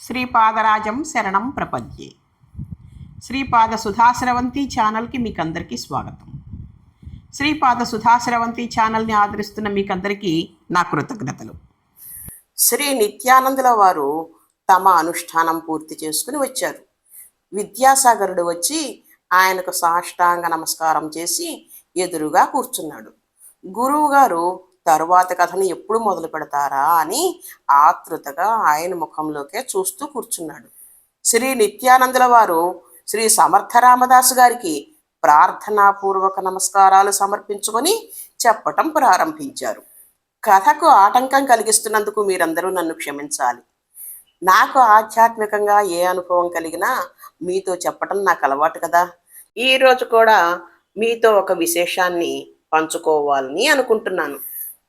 శ్రీపాదరాజం శరణం ప్రపద్యే. శ్రీపాద సుధాశ్రవంతి ఛానల్కి మీకు అందరికీ స్వాగతం. శ్రీపాద సుధాశ్రవంతి ఛానల్ని ఆదరిస్తున్న మీకందరికీ నా కృతజ్ఞతలు. శ్రీ నిత్యానందుల వారు తమ అనుష్ఠానం పూర్తి చేసుకుని వచ్చారు. విద్యాసాగరుడు వచ్చి ఆయనకు సాష్టాంగ నమస్కారం చేసి ఎదురుగా కూర్చున్నాడు. గురువుగారు తరువాత కథను ఎప్పుడు మొదలు పెడతారా అని ఆతృతగా ఆయన ముఖంలోకే చూస్తూ కూర్చున్నాడు. శ్రీ నిత్యానందుల వారు శ్రీ సమర్థ రామదాసు గారికి ప్రార్థనాపూర్వక నమస్కారాలు సమర్పించుకొని చెప్పటం ప్రారంభించారు. కథకు ఆటంకం కలిగిస్తున్నందుకు మీరందరూ నన్ను క్షమించాలి. నాకు ఆధ్యాత్మికంగా ఏ అనుభవం కలిగినా మీతో చెప్పటం నాకు అలవాటు కదా. ఈరోజు కూడా మీతో ఒక విశేషాన్ని పంచుకోవాలని అనుకుంటున్నాను.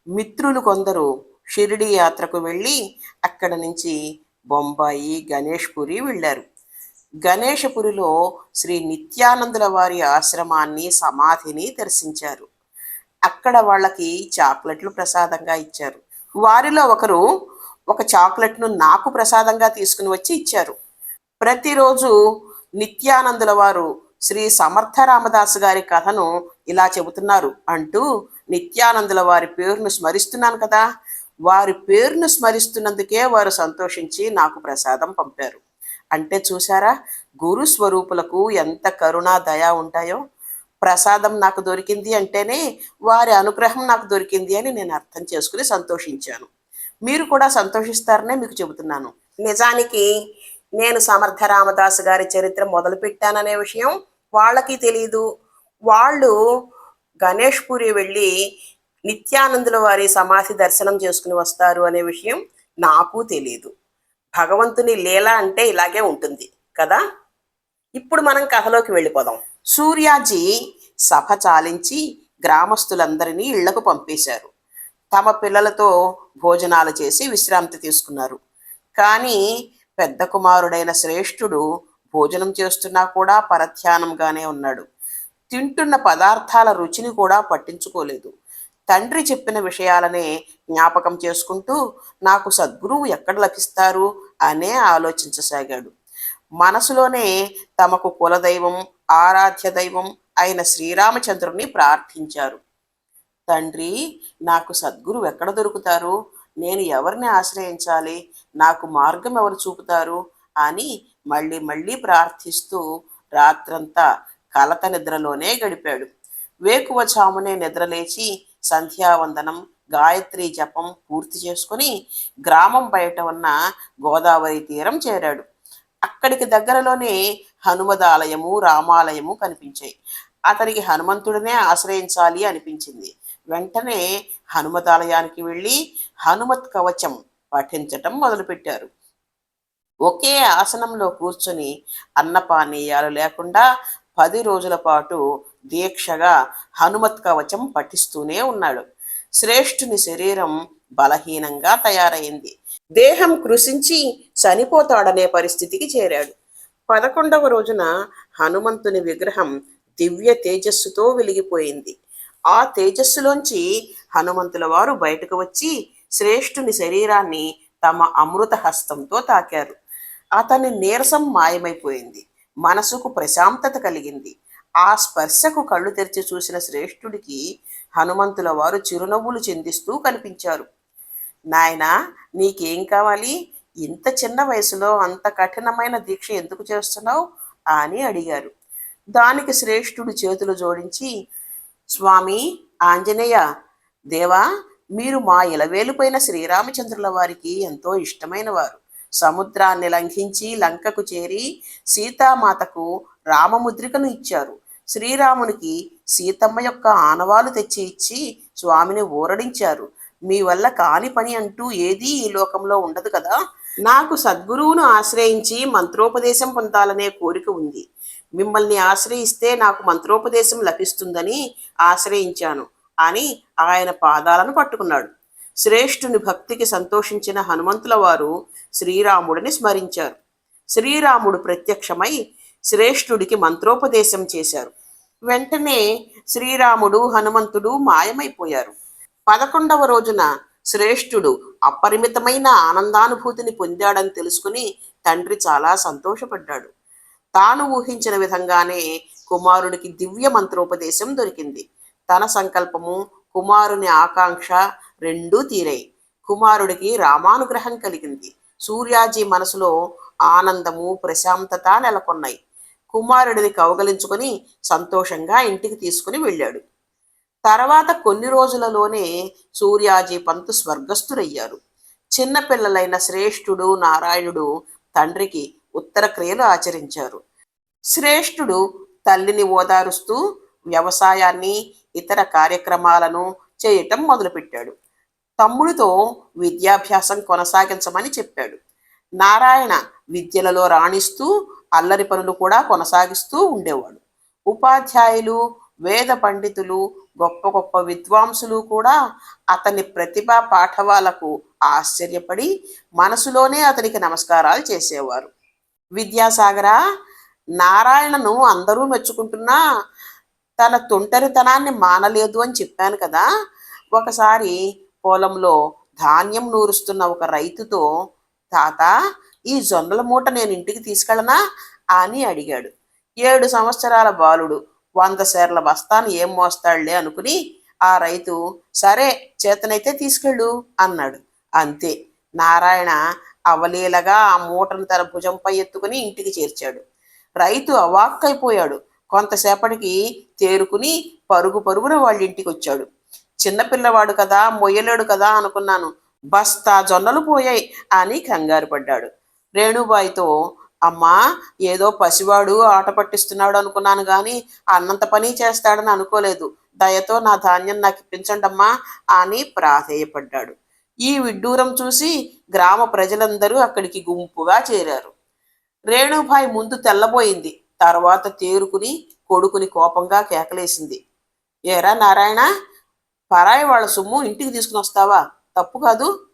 మిత్రులు కొందరు షిరిడి యాత్రకు వెళ్ళి అక్కడ నుంచి బొంబాయి గణేష్పురి వెళ్ళారు. గణేశపురిలో శ్రీ నిత్యానందుల వారి ఆశ్రమాన్ని సమాధిని దర్శించారు. అక్కడ వాళ్ళకి చాక్లెట్లు ప్రసాదంగా ఇచ్చారు. వారిలో ఒకరు ఒక చాక్లెట్ను నాకు ప్రసాదంగా తీసుకుని వచ్చి ఇచ్చారు. ప్రతిరోజు నిత్యానందుల వారు శ్రీ సమర్థ రామదాసు గారి కథను ఇలా చెబుతున్నారు అంటూ నిత్యానందుల వారి పేరును స్మరిస్తున్నాను కదా. వారి పేరును స్మరిస్తున్నందుకే వారు సంతోషించి నాకు ప్రసాదం పంపారు. అంటే చూసారా గురు స్వరూపులకు ఎంత కరుణ దయా ఉంటాయో. ప్రసాదం నాకు దొరికింది అంటేనే వారి అనుగ్రహం నాకు దొరికింది అని నేను అర్థం చేసుకుని సంతోషించాను. మీరు కూడా సంతోషిస్తారనే మీకు చెబుతున్నాను. నిజానికి నేను సమర్థ రామదాసు గారి చరిత్ర మొదలుపెట్టాననే విషయం వాళ్ళకి తెలియదు వాళ్ళు గణేష్ పూరి వెళ్ళి నిత్యానందుల వారి సమాధి దర్శనం చేసుకుని వస్తారు అనే విషయం నాకు తెలియదు భగవంతుని లీల అంటే ఇలాగే ఉంటుంది కదా? ఇప్పుడు మనం కథలోకి వెళ్ళిపోదాం. సూర్యాజీ సభ చాలించి గ్రామస్తులందరినీ ఇళ్ళకు పంపేశారు. తమ పిల్లలతో భోజనాలు చేసి విశ్రాంతి తీసుకున్నారు. కానీ పెద్ద కుమారుడైన శ్రేష్ఠుడు భోజనం చేస్తున్నా కూడా పరధ్యానంగానే ఉన్నాడు. తింటున్న పదార్థాల రుచిని కూడా పట్టించుకోలేదు. తండ్రి చెప్పిన విషయాలనే జ్ఞాపకం చేసుకుంటూ నాకు సద్గురువు ఎక్కడ లభిస్తారు? అనే ఆలోచించసాగాడు. మనసులోనే తమకు కులదైవం ఆరాధ్య దైవం అయిన శ్రీరామచంద్రుని ప్రార్థించారు. తండ్రి నాకు సద్గురు ఎక్కడ దొరుకుతారు? నేను ఎవరిని ఆశ్రయించాలి? నాకు మార్గం ఎవరు చూపుతారు? అని మళ్ళీ మళ్ళీ ప్రార్థిస్తూ రాత్రంతా కలత నిద్రలోనే గడిపాడు. వేకువ చామునే నిద్రలేచి సంధ్యావందనం గాయత్రి జపం పూర్తి చేసుకుని గ్రామం బయట ఉన్న గోదావరి తీరం చేరాడు. అక్కడికి దగ్గరలోనే హనుమదాలయము రామాలయము కనిపించాయి. అతనికి హనుమంతుడినే ఆశ్రయించాలి అనిపించింది. వెంటనే హనుమతాలయానికి వెళ్ళి హనుమత్ కవచం పఠించటం మొదలుపెట్టారు. ఒకే ఆసనంలో కూర్చొని అన్నపానీయాలు లేకుండా పది రోజుల పాటు దీక్షగా హనుమత్ కవచం పఠిస్తూనే ఉన్నాడు. శ్రేష్ఠుని శరీరం బలహీనంగా తయారైంది. దేహం కృషించి చనిపోతాడనే పరిస్థితికి చేరాడు. పదకొండవ రోజున హనుమంతుని విగ్రహం దివ్య తేజస్సుతో వెలిగిపోయింది. ఆ తేజస్సులోంచి హనుమంతుల వారు బయటకు వచ్చి శ్రేష్ఠుని శరీరాన్ని తమ అమృత హస్తంతో తాకారు. అతని నీరసం మాయమైపోయింది. మనసుకు ప్రశాంతత కలిగింది. ఆ స్పర్శకు కళ్ళు తెరిచి చూసిన శ్రేష్ఠుడికి హనుమంతుల వారు చిరునవ్వులు చెందిస్తూ కనిపించారు. నాయనా నీకేం కావాలి? ఇంత చిన్న వయసులో అంత కఠినమైన దీక్ష ఎందుకు చేస్తున్నావు? అని అడిగారు. దానికి శ్రేష్ఠుడు చేతులు జోడించి స్వామి ఆంజనేయ దేవా మీరు మా ఇలవేలుపైన శ్రీరామచంద్రుల వారికి ఎంతో ఇష్టమైన వారు. సముద్రాన్ని లంఘించి లంకకు చేరి సీతామాతకు రామముద్రికను ఇచ్చారు. శ్రీరామునికి సీతమ్మ యొక్క ఆనవాలు తెచ్చి ఇచ్చి స్వామిని ఊరడించారు. మీ వల్ల కాని పని అంటూ ఏదీ ఈ లోకంలో ఉండదు కదా. నాకు సద్గురువును ఆశ్రయించి మంత్రోపదేశం పొందాలనే కోరిక ఉంది. మిమ్మల్ని ఆశ్రయిస్తే నాకు మంత్రోపదేశం లభిస్తుందని ఆశ్రయించాను. అని ఆయన పాదాలను పట్టుకున్నాడు. శ్రేష్ఠుని భక్తికి సంతోషించిన హనుమంతుల వారు శ్రీరాముడిని స్మరించారు. శ్రీరాముడు ప్రత్యక్షమై శ్రేష్ఠుడికి మంత్రోపదేశం చేశారు. వెంటనే శ్రీరాముడు హనుమంతుడు మాయమైపోయారు. పదకొండవ రోజున శ్రేష్ఠుడు అపరిమితమైన ఆనందానుభూతిని పొందాడని తెలుసుకుని తండ్రి చాలా సంతోషపడ్డాడు. తాను ఊహించిన విధంగానే కుమారుడికి దివ్య మంత్రోపదేశం దొరికింది. తన సంకల్పము కుమారుని ఆకాంక్ష రెండూ తీరాయి. కుమారుడికి రామానుగ్రహం కలిగింది. సూర్యాజీ మనసులో ఆనందము ప్రశాంతత నెలకొన్నాయి. కుమారుడిని కౌగలించుకొని సంతోషంగా ఇంటికి తీసుకుని వెళ్ళాడు. తర్వాత కొన్ని రోజులలోనే సూర్యాజీ పంతు స్వర్గస్థులయ్యారు చిన్నపిల్లలైన శ్రేష్ఠుడు నారాయణుడు తండ్రికి ఉత్తర క్రియలు ఆచరించారు. శ్రేష్ఠుడు తల్లిని ఓదారుస్తూ వ్యవసాయాన్ని ఇతర కార్యక్రమాలను చేయటం మొదలుపెట్టాడు. తమ్ముడితో విద్యాభ్యాసం కొనసాగించమని చెప్పాడు. నారాయణ విద్యలలో రాణిస్తూ అల్లరి పనులు కూడా కొనసాగిస్తూ ఉండేవాడు. ఉపాధ్యాయులు వేద పండితులు గొప్ప గొప్ప విద్వాంసులు కూడా అతని ప్రతిభా పాఠవాలకు ఆశ్చర్యపడి మనసులోనే అతనికి నమస్కారాలు చేసేవారు. విద్యాసాగర నారాయణను అందరూ మెచ్చుకుంటున్నా తన తొంటరితనాన్ని మానలేదు అని చెప్పాను కదా. ఒకసారి పొలంలో ధాన్యం నూరుస్తున్న ఒక రైతుతో తాత ఈ జొన్నల మూట నేను ఇంటికి తీసుకెళ్ళనా? అని అడిగాడు. ఏడు సంవత్సరాల బాలుడు వంద సేర్ల బస్తాను ఏం మోస్తాడులే అనుకుని ఆ రైతు సరే చేతనైతే తీసుకెళ్ళు అన్నాడు. అంతే. నారాయణ అవలీలగా ఆ మూటను తన భుజంపై ఎత్తుకుని ఇంటికి చేర్చాడు. రైతు అవాక్కైపోయాడు. కొంతసేపటికి తేరుకుని పరుగు పరుగున వాళ్ళ ఇంటికి వచ్చాడు చిన్నపిల్లవాడు కదా మొయ్యలేడు కదా అనుకున్నాను. బస్తా జొన్నలు పోయాయి అని కంగారు పడ్డాడు. రేణుబాయితో అమ్మా ఏదో పసివాడు ఆట పట్టిస్తున్నాడు అనుకున్నాను గాని అన్నంత పని చేస్తాడని అనుకోలేదు. దయతో నా ధాన్యం నాకు ఇప్పించండమ్మా అని ప్రాధేయపడ్డాడు. ఈ విడ్డూరం చూసి గ్రామ ప్రజలందరూ అక్కడికి గుంపుగా చేరారు. రేణుభాయ్ ముందు తెల్లబోయింది. తర్వాత తేరుకుని కొడుకుని కోపంగా కేకలేసింది. ఏరా నారాయణ పరాయి వాళ్ళ సొమ్ము ఇంటికి తీసుకుని వస్తావా? తప్పు కాదు.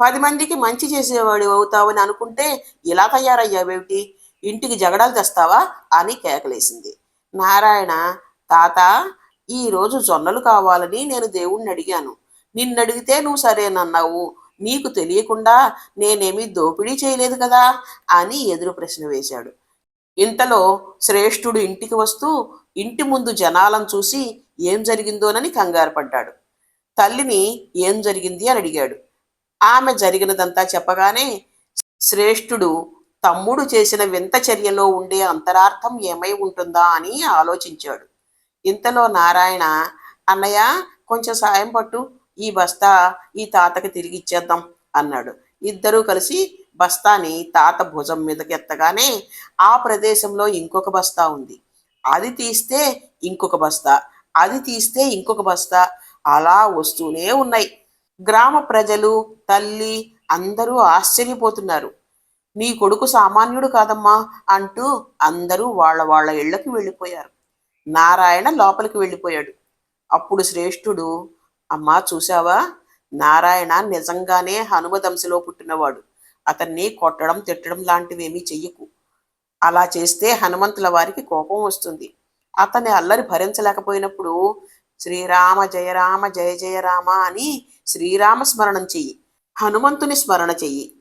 పది మందికి మంచి చేసేవాడు అవుతావని అనుకుంటే ఇలా తయారయ్యావేమిటి? ఇంటికి జగడాలు తెస్తావా? అని కేకలేసింది. నారాయణ తాత ఈ రోజు జొన్నలు కావాలని నేను దేవుణ్ణి అడిగాను. నిన్ను అడిగితే నువ్వు సరేనన్నావు. నీకు తెలియకుండా నేనేమీ దోపిడీ చేయలేదు కదా? అని ఎదురు ప్రశ్న వేశాడు. ఇంతలో శ్రేష్ఠుడు ఇంటికి వస్తూ ఇంటి ముందు జనాలను చూసి ఏం జరిగిందోనని కంగారు పడ్డాడు. తల్లిని ఏం జరిగింది అని అడిగాడు. ఆమె జరిగినదంతా చెప్పగానే శ్రేష్ఠుడు తమ్ముడు చేసిన వింత చర్యలో ఉండే అంతరార్థం ఏమై ఉంటుందా? అని ఆలోచించాడు. ఇంతలో నారాయణ అన్నయ్య కొంచెం సాయం పట్టు. ఈ బస్తా ఈ తాతకి తిరిగి ఇచ్చేద్దాం అన్నాడు. ఇద్దరూ కలిసి బస్తాని తాత భుజం మీదకి ఎత్తగానే ఆ ప్రదేశంలో ఇంకొక బస్తా ఉంది. అది తీస్తే ఇంకొక బస్తా. అది తీస్తే ఇంకొక బస్తా. అలా వస్తూనే ఉన్నాయి. గ్రామ ప్రజలు తల్లి అందరూ ఆశ్చర్యపోతున్నారు. నీ కొడుకు సామాన్యుడు కాదమ్మా అంటూ అందరూ వాళ్ళ వాళ్ళ ఇళ్ళకు వెళ్ళిపోయారు. నారాయణ లోపలికి వెళ్ళిపోయాడు. అప్పుడు శ్రేష్ఠుడు అమ్మా చూశావా? నారాయణ నిజంగానే హనుమదంశలో పుట్టినవాడు. అతన్ని కొట్టడం తిట్టడం లాంటివేమీ చెయ్యకు. అలా చేస్తే హనుమంతుల వారికి కోపం వస్తుంది. అతని అల్లరి భరించలేకపోయినప్పుడు శ్రీరామ జయ రామ జయ జయ రామ అని శ్రీరామ స్మరణం చెయ్యి హనుమంతుని స్మరణ చెయ్యి.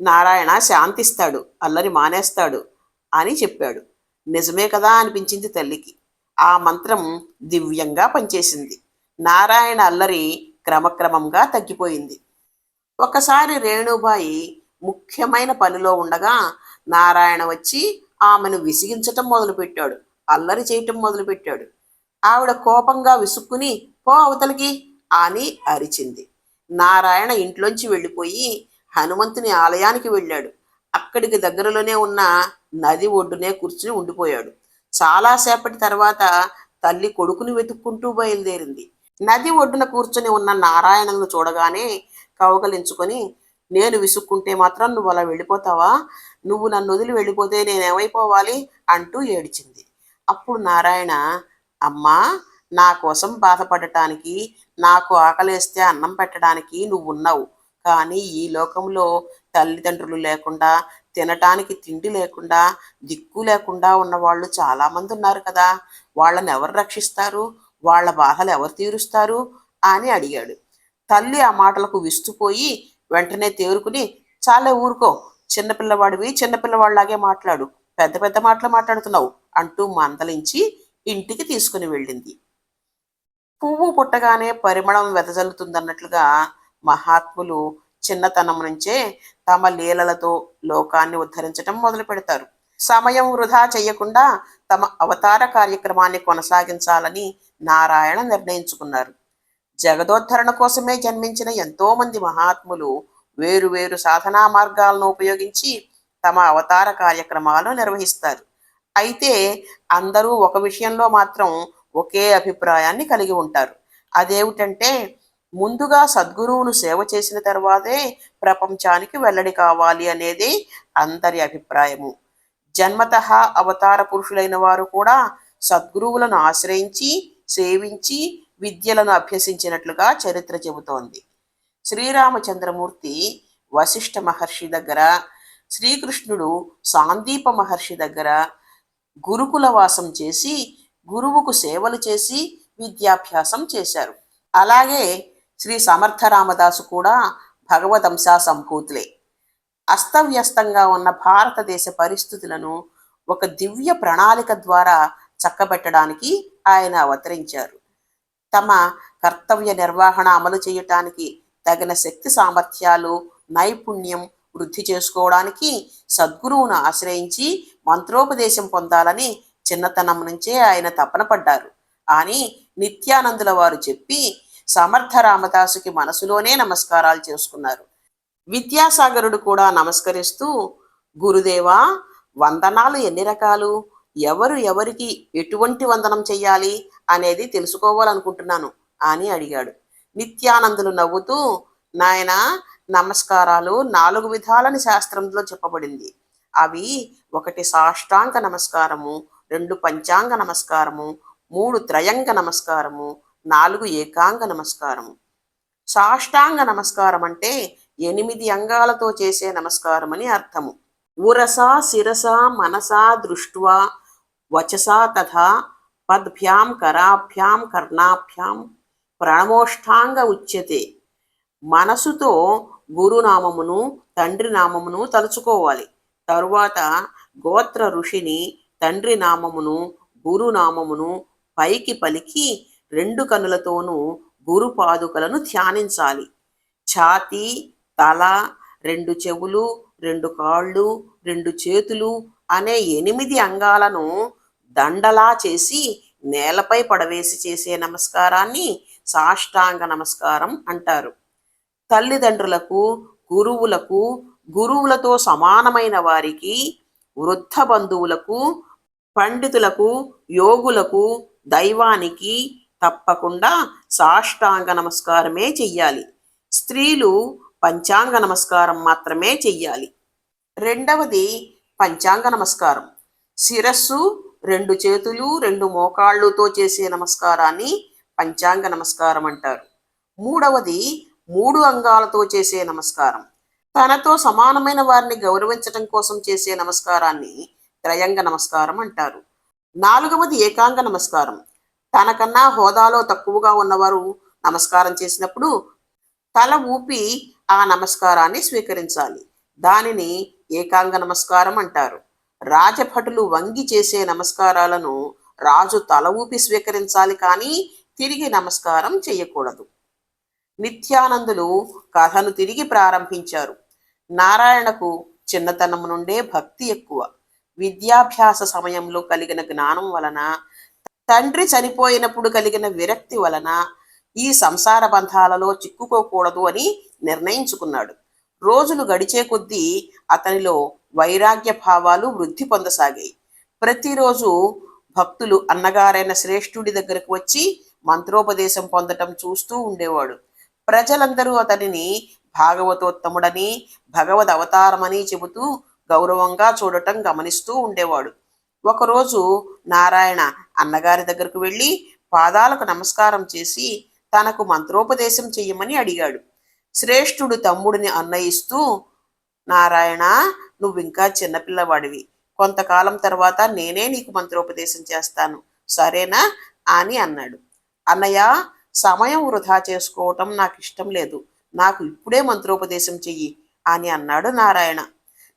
నారాయణ శాంతిస్తాడు అల్లరి మానేస్తాడు అని చెప్పాడు. నిజమే కదా అనిపించింది తల్లికి. ఆ మంత్రం దివ్యంగా పనిచేసింది. నారాయణ అల్లరి క్రమక్రమంగా తగ్గిపోయింది. ఒకసారి రేణుబాయి ముఖ్యమైన పనిలో ఉండగా నారాయణ వచ్చి ఆమెను విసిగించటం మొదలుపెట్టాడు. అల్లరి చేయటం మొదలుపెట్టాడు. ఆవిడ కోపంగా విసుక్కుని పో అవతలికి అని అరిచింది. నారాయణ ఇంట్లోంచి వెళ్ళిపోయి హనుమంతుని ఆలయానికి వెళ్ళాడు. అక్కడికి దగ్గరలోనే ఉన్న నది ఒడ్డునే కూర్చుని ఉండిపోయాడు. చాలాసేపటి తర్వాత తల్లి కొడుకుని వెతుక్కుంటూ బయలుదేరింది. నది ఒడ్డున కూర్చుని ఉన్న నారాయణను చూడగానే కౌగలించుకొని నేను విసుక్కుంటే మాత్రం నువ్వు అలా వెళ్ళిపోతావా? నువ్వు నన్ను వదిలి వెళ్ళిపోతే నేనేమైపోవాలి? అంటూ ఏడిచింది. అప్పుడు నారాయణ అమ్మా నా కోసం బాధపడటానికి నాకు ఆకలేస్తే అన్నం పెట్టడానికి నువ్వు ఉన్నావు కానీ ఈ లోకంలో తల్లిదండ్రులు లేకుండా తినటానికి తిండి లేకుండా దిక్కు లేకుండా ఉన్న వాళ్ళు చాలామంది ఉన్నారు కదా. వాళ్ళని ఎవరు రక్షిస్తారు? వాళ్ళ బాధలు ఎవరు తీరుస్తారు? అని అడిగాడు. తల్లి ఆ మాటలకు విస్తుపోయి వెంటనే తేరుకుని చాలే ఊరుకో. చిన్నపిల్లవాడివి చిన్నపిల్లవాళ్ళలాగే మాట్లాడు. పెద్ద పెద్ద మాటలు మాట్లాడుతున్నావు. అంటూ మందలించి ఇంటికి తీసుకుని వెళ్ళింది. పువ్వు పుట్టగానే పరిమళం వెదజల్లుతుందన్నట్లుగా మహాత్ములు చిన్నతనం నుంచే తమ లీలలతో లోకాన్ని ఉద్ధరించటం మొదలు పెడతారు. సమయం వృధా చేయకుండా తమ అవతార కార్యక్రమాన్ని కొనసాగించాలని నారాయణ నిర్ణయించుకున్నారు. జగదోద్ధరణ కోసమే జన్మించిన ఎంతోమంది మహాత్ములు వేరు వేరు సాధనా మార్గాలను ఉపయోగించి తమ అవతార కార్యక్రమాలు నిర్వహిస్తారు. అయితే అందరూ ఒక విషయంలో మాత్రం ఒకే అభిప్రాయాన్ని కలిగి ఉంటారు. అదేమిటంటే ముందుగా సద్గురువును సేవ చేసిన తర్వాతే ప్రపంచానికి వెల్లడి కావాలి అనేది అందరి అభిప్రాయము. జన్మత అవతార పురుషులైన వారు కూడా సద్గురువులను ఆశ్రయించి సేవించి విద్యలను అభ్యసించినట్లుగా చరిత్ర చెబుతోంది. శ్రీరామచంద్రమూర్తి వశిష్ఠ మహర్షి దగ్గర శ్రీకృష్ణుడు సాందీప మహర్షి దగ్గర గురుకుల వాసం చేసి గురువుకు సేవలు చేసి విద్యాభ్యాసం చేశారు. అలాగే శ్రీ సమర్థ రామదాసు కూడా భగవదంశా సంభూతులే. అస్తవ్యస్తంగా ఉన్న భారతదేశ పరిస్థితులను ఒక దివ్య ప్రణాళిక ద్వారా చక్కబెట్టడానికి ఆయన అవతరించారు. తమ కర్తవ్య నిర్వహణ అమలు చేయటానికి తగిన శక్తి సామర్థ్యాలు నైపుణ్యం వృద్ధి చేసుకోవడానికి సద్గురువును ఆశ్రయించి మంత్రోపదేశం పొందాలని చిన్నతనం నుంచే ఆయన తపన పడ్డారు. అని నిత్యానందుల వారు చెప్పి సమర్థ రామదాసుకి మనసులోనే నమస్కారాలు చేసుకున్నారు. విద్యాసాగరుడు కూడా నమస్కరిస్తూ గురుదేవా వందనాలు ఎన్ని రకాలు? ఎవరు ఎవరికి ఎటువంటి వందనం చెయ్యాలి అనేది తెలుసుకోవాలనుకుంటున్నాను అని అడిగాడు. నిత్యానందులు నవ్వుతూ నాయన నమస్కారాలు నాలుగు విధాలని శాస్త్రంలో చెప్పబడింది. అవి ఒకటి సాష్టాంగ నమస్కారము రెండు పంచాంగ నమస్కారము మూడు త్రయంగ నమస్కారము నాలుగు ఏకాంగ నమస్కారము. సాష్టాంగ నమస్కారం అంటే ఎనిమిది అంగాలతో చేసే నమస్కారం అని అర్థము. ఉరస శిరస మనసా దృష్ట్వా వచసా తథా పద్భ్యాం కరాభ్యాం కర్ణాభ్యాం ప్రణమోష్టాంగ ఉచ్యతే. మనసుతో గురునామమును తండ్రి నామమును తలుచుకోవాలి. తరువాత గోత్ర ఋషిని తండ్రి నామమును గురునామమును పైకి పలికి రెండు కనులతోనూ గురు పాదుకలను ధ్యానించాలి. ఛాతీ తల రెండు చెవులు రెండు కాళ్ళు రెండు చేతులు అనే ఎనిమిది అంగాలను దండలా చేసి నేలపై పడవేసి చేసే నమస్కారాన్ని సాష్టాంగ నమస్కారం అంటారు. తల్లిదండ్రులకు గురువులకు గురువులతో సమానమైన వారికి వృద్ధ బంధువులకు పండితులకు యోగులకు దైవానికి తప్పకుండా సాష్టాంగ నమస్కారమే చెయ్యాలి. స్త్రీలు పంచాంగ నమస్కారం మాత్రమే చెయ్యాలి. రెండవది పంచాంగ నమస్కారం. శిరస్సు రెండు చేతులు రెండు మోకాళ్ళుతో చేసే నమస్కారాన్ని పంచాంగ నమస్కారం అంటారు. మూడవది మూడు అంగాలతో చేసే నమస్కారం. తనతో సమానమైన వారిని గౌరవించటం కోసం చేసే నమస్కారాన్ని త్రయంగ నమస్కారం అంటారు. నాలుగవది ఏకాంగ నమస్కారం. తనకన్నా హోదాలో తక్కువగా ఉన్నవారు నమస్కారం చేసినప్పుడు తల ఊపి ఆ నమస్కారాన్ని స్వీకరించాలి. దానిని ఏకాంగ నమస్కారం అంటారు. రాజభటులు వంగి చేసే నమస్కారాలను రాజు తల ఊపి స్వీకరించాలి కానీ తిరిగి నమస్కారం చేయకూడదు. నిత్యానందులు కథను తిరిగి ప్రారంభించారు. నారాయణకు చిన్నతనం నుండే భక్తి ఎక్కువ. విద్యాభ్యాస సమయంలో కలిగిన జ్ఞానం వలన తండ్రి చనిపోయినప్పుడు కలిగిన విరక్తి వలన ఈ సంసార బంధాలలో చిక్కుకోకూడదు అని నిర్ణయించుకున్నాడు. రోజులు గడిచే కొద్దీ అతనిలో వైరాగ్య భావాలు వృద్ధి పొందసాగాయి. ప్రతిరోజు భక్తులు అన్నగారైన శ్రేష్ఠుడి దగ్గరకు వచ్చి మంత్రోపదేశం పొందటం చూస్తూ ఉండేవాడు. ప్రజలందరూ అతనిని భాగవతోత్తముడని భగవద్ అవతారమని చెబుతూ గౌరవంగా చూడటం గమనిస్తూ ఉండేవాడు. ఒకరోజు నారాయణ అన్నగారి దగ్గరకు వెళ్ళి పాదాలకు నమస్కారం చేసి తనకు మంత్రోపదేశం చెయ్యమని అడిగాడు. శ్రేష్ఠుడు తమ్ముడిని అన్నయిస్తూ నారాయణ నువ్వు ఇంకా చిన్నపిల్లవాడివి కొంతకాలం తర్వాత నేనే నీకు మంత్రోపదేశం చేస్తాను. సరేనా? అని అన్నాడు. అన్నయ్య సమయం వృధా చేసుకోవటం నాకు ఇష్టం లేదు. నాకు ఇప్పుడే మంత్రోపదేశం చెయ్యి అని అన్నాడు నారాయణ.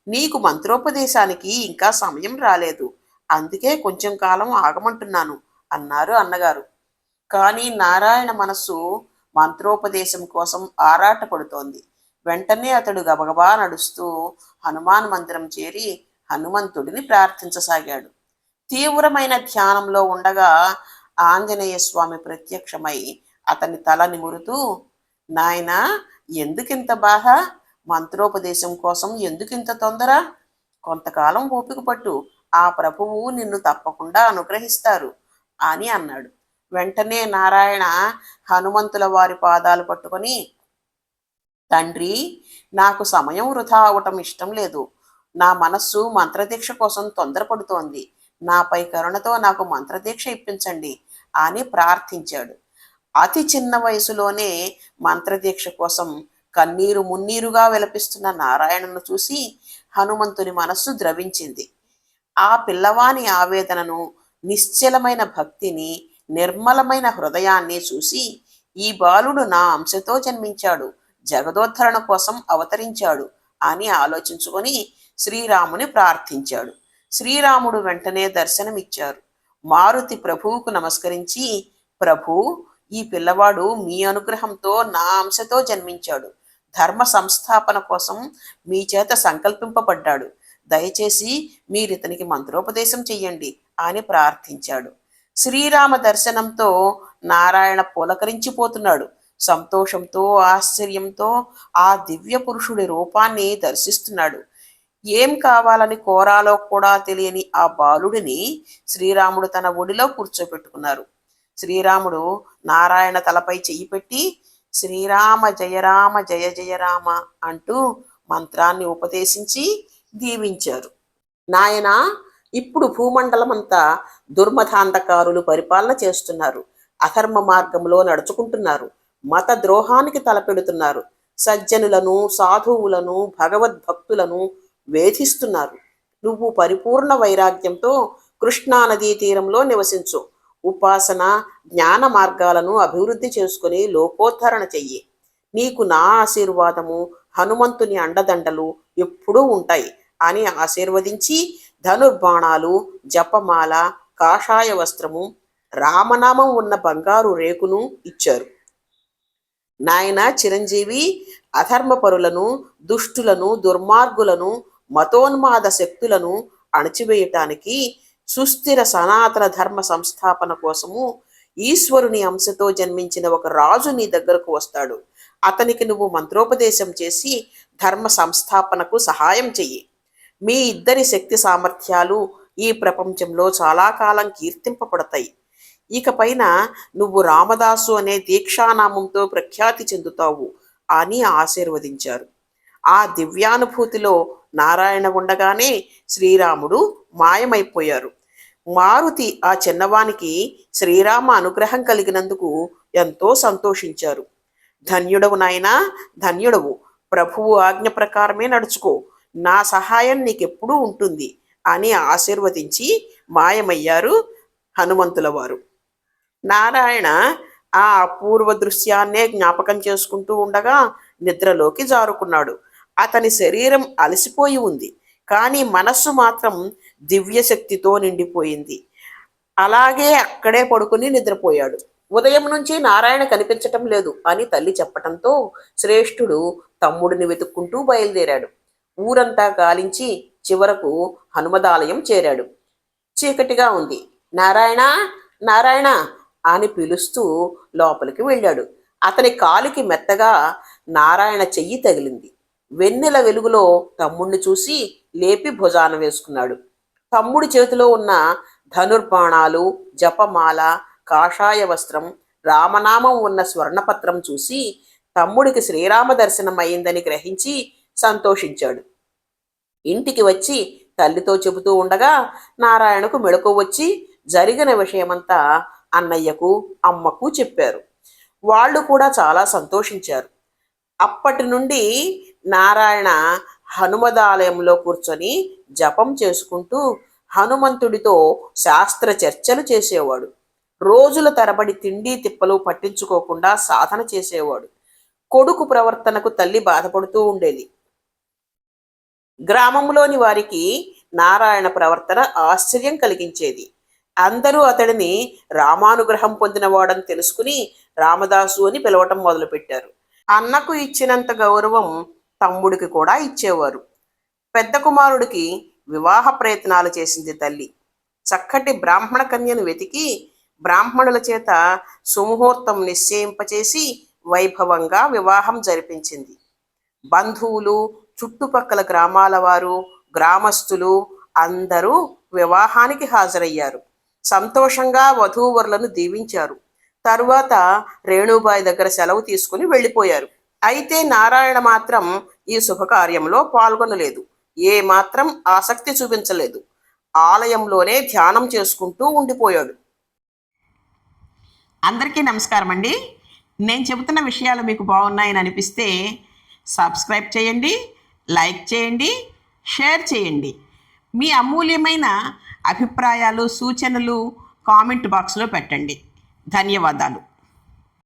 నీకు మంత్రోపదేశానికి ఇంకా సమయం రాలేదు. అందుకే కొంచెం కాలం ఆగమంటున్నాను అన్నారు అన్నగారు. కానీ నారాయణ మనస్సు మంత్రోపదేశం కోసం ఆరాటపడుతోంది. వెంటనే అతడు గబగబా నడుస్తూ హనుమాన్ మందిరం చేరి హనుమంతుడిని ప్రార్థించసాగాడు. తీవ్రమైన ధ్యానంలో ఉండగా ఆంజనేయ స్వామి ప్రత్యక్షమై అతని తల నిమురుతూ నాయనా ఎందుకింత బాధ? మంత్రోపదేశం కోసం ఎందుకింత తొందర? కొంతకాలం ఓపిక పట్టు. ఆ ప్రభువు నిన్ను తప్పకుండా అనుగ్రహిస్తారు అని అన్నాడు. వెంటనే నారాయణ హనుమంతుల వారి పాదాలు పట్టుకొని తండ్రి నాకు సమయం వృధా అవటం ఇష్టం లేదు. నా మనస్సు మంత్రదీక్ష కోసం తొందరపడుతోంది. నాపై కరుణతో నాకు మంత్రదీక్ష ఇప్పించండి అని ప్రార్థించాడు. అతి చిన్న వయసులోనే మంత్రదీక్ష కోసం కన్నీరు మున్నీరుగా విలపిస్తున్న నారాయణను చూసి హనుమంతుని మనస్సు ద్రవించింది. ఆ పిల్లవాని ఆవేదనను నిశ్చలమైన భక్తిని నిర్మలమైన హృదయాన్ని చూసి ఈ బాలుడు నా అంశతో జన్మించాడు జగదోద్ధరణ కోసం అవతరించాడు అని ఆలోచించుకొని శ్రీరాముని ప్రార్థించాడు. శ్రీరాముడు వెంటనే దర్శనమిచ్చారు. మారుతి ప్రభువుకు నమస్కరించి ప్రభు ఈ పిల్లవాడు మీ అనుగ్రహంతో నా అంశతో జన్మించాడు. ధర్మ సంస్థాపన కోసం మీ చేత సంకల్పింపబడ్డాడు. దయచేసి మీరితనికి మంత్రోపదేశం చెయ్యండి అని ప్రార్థించాడు. శ్రీరామ దర్శనంతో నారాయణ పులకరించిపోతున్నాడు. సంతోషంతో ఆశ్చర్యంతో ఆ దివ్య పురుషుడి రూపాన్ని దర్శిస్తున్నాడు. ఏం కావాలని కోరాలో కూడా తెలియని ఆ బాలుడిని శ్రీరాముడు తన ఒడిలో కూర్చోపెట్టుకున్నారు. శ్రీరాముడు నారాయణ తలపై చెయ్యి పెట్టి శ్రీరామ జయరామ జయ జయరామ అంటూ మంత్రాన్ని ఉపదేశించి దీవించారు. నాయన ఇప్పుడు భూమండలమంతా దుర్మధాంధకారులు పరిపాలన చేస్తున్నారు. అధర్మ మార్గంలో నడుచుకుంటున్నారు. మత ద్రోహానికి తలపెడుతున్నారు. సజ్జనులను సాధువులను భగవద్భక్తులను వేధిస్తున్నారు. నువ్వు పరిపూర్ణ వైరాగ్యంతో కృష్ణానదీ తీరంలో నివసించు. ఉపాసన జ్ఞాన మార్గాలను అభివృద్ధి చేసుకుని లోకోద్ధరణ చెయ్యి. నీకు నా ఆశీర్వాదము హనుమంతుని అండదండలు ఎప్పుడూ ఉంటాయి అని ఆశీర్వదించి ధనుర్బాణాలు జపమాల కాషాయ వస్త్రము రామనామం ఉన్న బంగారు రేకును ఇచ్చారు. నాయన చిరంజీవి అధర్మపరులను దుష్టులను దుర్మార్గులను మతోన్మాద శక్తులను అణచివేయటానికి సుస్థిర సనాతన ధర్మ సంస్థాపన కోసము ఈశ్వరుని అంశతో జన్మించిన ఒక రాజు నీ దగ్గరకు వస్తాడు. అతనికి నువ్వు మంత్రోపదేశం చేసి ధర్మ సంస్థాపనకు సహాయం చెయ్యి. మీ ఇద్దరి శక్తి సామర్థ్యాలు ఈ ప్రపంచంలో చాలా కాలం కీర్తింపబడతాయి. ఇకపైన నువ్వు రామదాసు అనే దీక్షానామంతో ప్రఖ్యాతి చెందుతావు అని ఆశీర్వదించారు. ఆ దివ్యానుభూతిలో నారాయణ ఉండగానే శ్రీరాముడు మాయమైపోయారు. మారుతి ఆ చిన్నవానికి శ్రీరామ అనుగ్రహం కలిగినందుకు ఎంతో సంతోషించారు. ధన్యుడవు నాయనా ధన్యుడవు. ప్రభువు ఆజ్ఞ ప్రకారమే నడుచుకో. నా సహాయం నీకెప్పుడూ ఉంటుంది అని ఆశీర్వదించి మాయమయ్యారు హనుమంతుల వారు నారాయణ ఆ అపూర్వ దృశ్యాన్నే జ్ఞాపకం చేసుకుంటూ ఉండగా నిద్రలోకి జారుకున్నాడు. అతని శరీరం అలసిపోయి ఉంది. కానీ మనస్సు మాత్రం దివ్యశక్తితో నిండిపోయింది. అలాగే అక్కడే పడుకుని నిద్రపోయాడు. ఉదయం నుంచి నారాయణ కనిపించటం లేదు అని తల్లి చెప్పటంతో శ్రేష్ఠుడు తమ్ముడిని వెతుక్కుంటూ బయలుదేరాడు. ఊరంతా గాలించి చివరకు హనుమదాలయం చేరాడు. చీకటిగా ఉంది. నారాయణ నారాయణ అని పిలుస్తూ లోపలికి వెళ్ళాడు. అతని కాలికి మెత్తగా నారాయణ చెయ్యి తగిలింది. వెన్నెల వెలుగులో తమ్ముణ్ణి చూసి లేపి భుజాన వేసుకున్నాడు. తమ్ముడి చేతిలో ఉన్న ధనుర్బాణాలు జపమాల కాషాయ వస్త్రం రామనామం ఉన్న స్వర్ణపత్రం చూసి తమ్ముడికి శ్రీరామ దర్శనం అయిందని గ్రహించి సంతోషించాడు. ఇంటికి వచ్చి తల్లితో చెబుతూ ఉండగా నారాయణకు మెళకు వచ్చి జరిగిన విషయమంతా అన్నయ్యకు అమ్మకు చెప్పారు. వాళ్ళు కూడా చాలా సంతోషించారు. అప్పటి నుండి నారాయణ హనుమదాలయంలో కూర్చొని జపం చేసుకుంటూ హనుమంతుడితో శాస్త్ర చర్చలు చేసేవాడు. రోజుల తరబడి తిండి తిప్పలు పట్టించుకోకుండా సాధన చేసేవాడు. కొడుకు ప్రవర్తనకు తల్లి బాధపడుతూ ఉండేది. గ్రామంలోని వారికి నారాయణ ప్రవర్తన ఆశ్చర్యం కలిగించేది. అందరూ అతడిని రామానుగ్రహం పొందినవాడని తెలుసుకుని రామదాసు అని పిలవటం మొదలుపెట్టారు. అన్నకు ఇచ్చినంత గౌరవం తమ్ముడికి కూడా ఇచ్చేవారు. పెద్ద కుమారుడికి వివాహ ప్రయత్నాలు చేసింది తల్లి. చక్కటి బ్రాహ్మణ కన్యను వెతికి బ్రాహ్మణుల చేత సుముహూర్తం నిశ్చయింపచేసి వైభవంగా వివాహం జరిపించింది. బంధువులు చుట్టుపక్కల గ్రామాల వారు గ్రామస్తులు అందరూ వివాహానికి హాజరయ్యారు. సంతోషంగా వధూవరులను దీవించారు. తరువాత రేణుబాయి దగ్గర సెలవు తీసుకుని వెళ్ళిపోయారు. అయితే నారాయణ మాత్రం ఈ శుభకార్యంలో పాల్గొనలేదు. ఏ మాత్రం ఆసక్తి చూపించలేదు. ఆలయంలోనే ధ్యానం చేసుకుంటూ ఉండిపోయాడు. అందరికీ నమస్కారం అండి. నేను చెబుతున్న విషయాలు మీకు బాగున్నాయని అనిపిస్తే సబ్స్క్రైబ్ చేయండి లైక్ చేయండి షేర్ చేయండి. మీ అమూల్యమైన అభిప్రాయాలు సూచనలు కామెంట్ బాక్స్లో పెట్టండి. ధన్యవాదాలు.